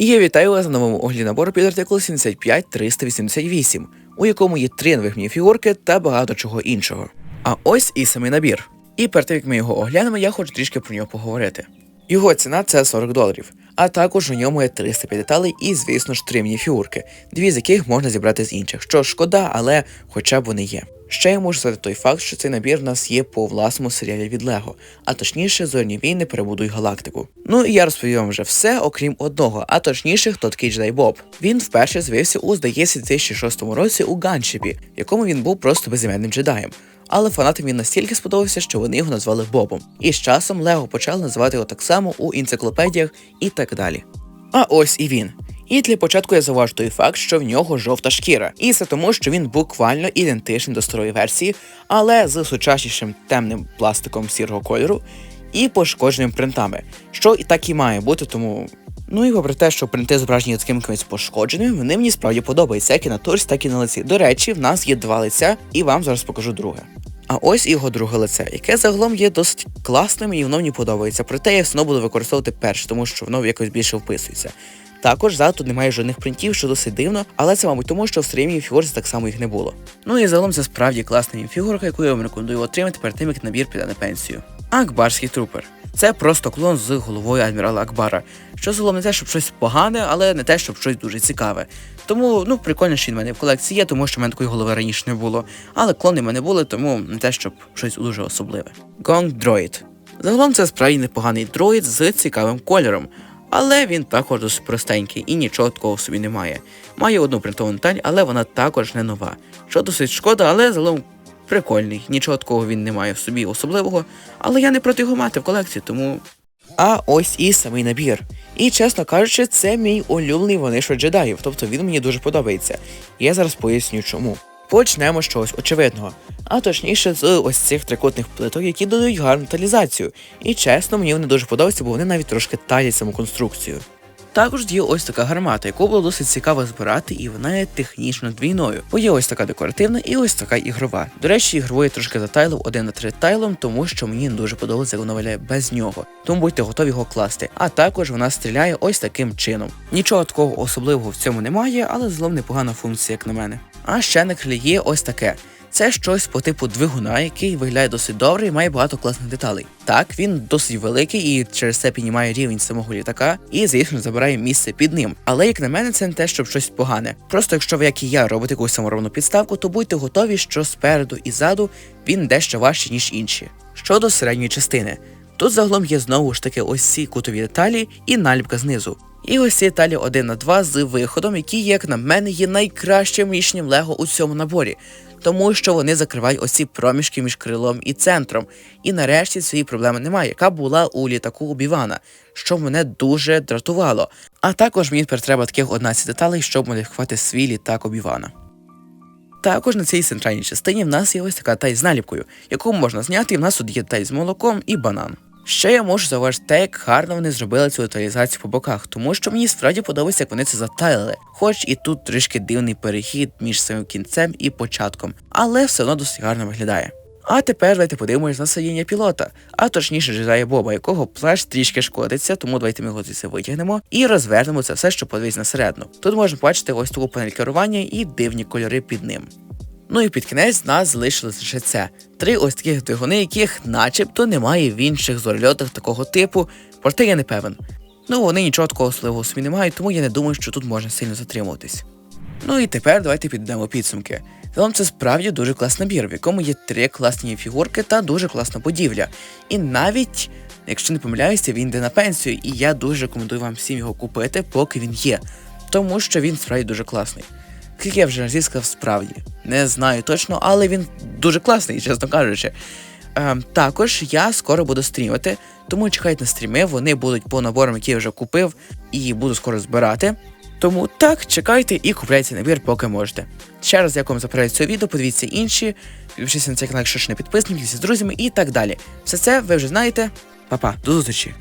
І я вітаю вас на новому огляді набору під артикул 75388, у якому є три нових мініфігурки та багато чого іншого. А ось і самий набір. І перед тим як ми його оглянемо, я хочу трішки про нього поговорити. Його ціна це 40 доларів, а також у ньому є 305 деталей і, звісно ж, три мініфігурки, дві з яких можна зібрати з інших, що шкода, але хоча б вони є. Ще я можу сказати той факт, що цей набір в нас є по власному серіалі від Лего, а точніше зорні війни перебудуй галактику. Ну і я розповім вам вже все, окрім одного, а точніше, хто такий Джедай Боб. Він вперше з'явився у, здається, 2006 році у Ганшипі, в якому він був просто безіменним джедаєм. Але фанатам він настільки сподобався, що вони його назвали Бобом. І з часом Лего почали називати його так само у енциклопедіях і так далі. А ось і він. І для початку я зауважу той факт, що в нього жовта шкіра. І це тому, що він буквально ідентичний до старої версії, але з сучаснішим темним пластиком сірого кольору і пошкодженими принтами, що і так і має бути, тому. Ну і попри те, що принти зображені такими якимись пошкодженими, вони мені справді подобаються, як і на торс, так і на лиці. До речі, в нас є два лиця, і вам зараз покажу друге. А ось його друге лице, яке загалом є досить класним і воно мені подобається. Проте я все буду використовувати перш, тому що воно якось більше вписується. Також ззаду тут немає жодних принтів, що досить дивно, але це, мабуть, тому, що в стрімі фігурці так само їх не було. Ну і загалом це справді класна фігурка, яку я вам рекомендую отримати перед тим, як набір піде на пенсію. Акбарський трупер. Це просто клон з головою адмірала Акбара, що загалом не те, щоб щось погане, але не те, щоб щось дуже цікаве. Тому ну прикольно, що він в мене в колекції є, тому що в мене такої голови раніше не було. Але клони в мене були, тому не те, щоб щось дуже особливе. Gong Droid. Загалом це справді непоганий дроїд з цікавим кольором. Але він також досить простенький і нічого такого собі немає. Має одну принтовану деталь, але вона також не нова. Що досить шкода, але загалом прикольний. Нічого такого він не має в собі особливого, але я не проти його мати в колекції, тому. А ось і самий набір. І чесно кажучи, це мій улюблений ванишо джедаїв, тобто він мені дуже подобається. Я зараз поясню чому. Почнемо з чогось очевидного, а точніше з ось цих трикутних плиток, які додають гарну деталізацію. І чесно, мені вони дуже подобаються, бо вони навіть трошки талять саму конструкцію. Також є ось така гармата, яку було досить цікаво збирати, і вона є технічно двійною. Бо є ось така декоративна і ось така ігрова. До речі, ігрову я трошки затайлив один на три тайлом, тому що мені дуже подобається, як вона виглядає без нього. Тому будьте готові його класти. А також вона стріляє ось таким чином. Нічого такого особливого в цьому немає, але злом непогана функція, як на мене. А ще на крилі є ось таке. Це щось по типу двигуна, який виглядає досить добре і має багато класних деталей. Так, він досить великий і через це піднімає рівень самого літака і, звісно, забирає місце під ним. Але як на мене, це не те, щоб щось погане. Просто якщо ви, як і я, робите якусь саморобну підставку, то будьте готові, що спереду і ззаду він дещо важче, ніж інші. Щодо середньої частини, тут загалом є знову ж таки ось ці кутові деталі і наліпка знизу. І ось ці деталі 1 на 2 з виходом, які, як на мене, є найкращим рішенням Лего у цьому наборі тому що вони закривають оці проміжки між крилом і центром. І нарешті цієї проблеми немає, яка була у літаку у Бівана, що мене дуже дратувало. А також мені тепер треба таких 11 деталей, щоб модифікувати свій літак Обівана. Також на цій центральній частині в нас є ось така тай з наліпкою, яку можна зняти, і в нас тут є тай з молоком і банан. Ще я можу зауважити те, як гарно вони зробили цю деталізацію по боках, тому що мені справді подобається, як вони це затайлили. Хоч і тут трішки дивний перехід між самим кінцем і початком, але все одно досить гарно виглядає. А тепер давайте подивимось на сидіння пілота, а точніше джедая Боба, якого плащ трішки шкодиться, тому давайте ми його звідси витягнемо і розвернемо це все, щоб подивитися на середину. Тут можна бачити ось таку панель керування і дивні кольори під ним. Ну і під кінець нас залишилось лише це. Три ось таких двигуни, яких начебто немає в інших зорольотах такого типу, проте я не певен. Ну вони нічого такого особливого собі не мають, тому я не думаю, що тут можна сильно затримуватись. Ну і тепер давайте підемо підсумки. Загалом це справді дуже класний набір, в якому є три класні фігурки та дуже класна будівля. І навіть, якщо не помиляюся, він йде на пенсію, і я дуже рекомендую вам всім його купити, поки він є, тому що він справді дуже класний. Скільки я вже разів справді, не знаю точно, але він дуже класний, чесно кажучи. Ем, також я скоро буду стрімити, тому чекайте на стріми, вони будуть по наборам, які я вже купив, і буду скоро збирати. Тому так, чекайте і купляйте набір, поки можете. Ще раз дякую за перегляд цього відео, подивіться інші, підпишіться на цей канал, якщо ще не підписані, з друзями і так далі. Все це ви вже знаєте. Па-па, до зустрічі!